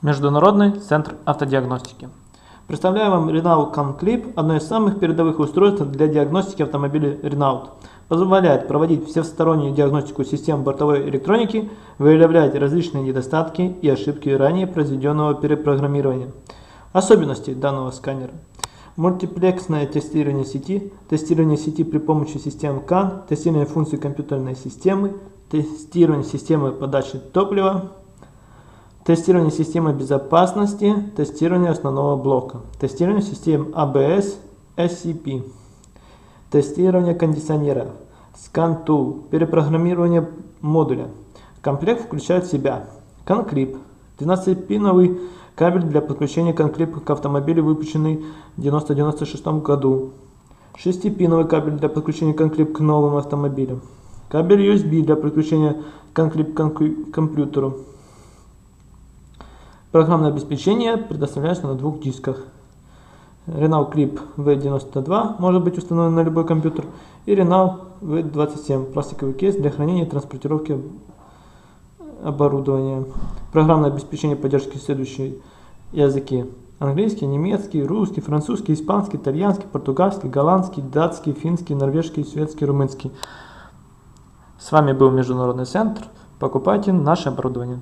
Международный центр автодиагностики. Представляю вам Renault ConClip, одно из самых передовых устройств для диагностики автомобилей Renault. Позволяет проводить всестороннюю диагностику систем бортовой электроники, выявлять различные недостатки и ошибки ранее произведенного перепрограммирования. Особенности данного сканера. Мультиплексное тестирование сети, тестирование сети при помощи систем CAN, тестирование функций компьютерной системы, тестирование системы подачи топлива, тестирование системы безопасности, тестирование основного блока, тестирование систем ABS, SCP, тестирование кондиционера, Scan Tool, перепрограммирование модуля. Комплект включает в себя ConClip, 12-пиновый кабель для подключения ConClip к автомобилю, выпущенный в 1996 году, 6-пиновый кабель для подключения ConClip к новым автомобилям, кабель USB для подключения ConClip к компьютеру, Программное обеспечение предоставляется на двух дисках. Renault Clip V92 может быть установлен на любой компьютер и Renault V27 пластиковый кейс для хранения и транспортировки оборудования. Программное обеспечение поддержки следующие языки. Английский, немецкий, русский, французский, испанский, итальянский, португальский, голландский, датский, финский, норвежский, шведский, румынский. С вами был Международный центр. Покупайте наше оборудование.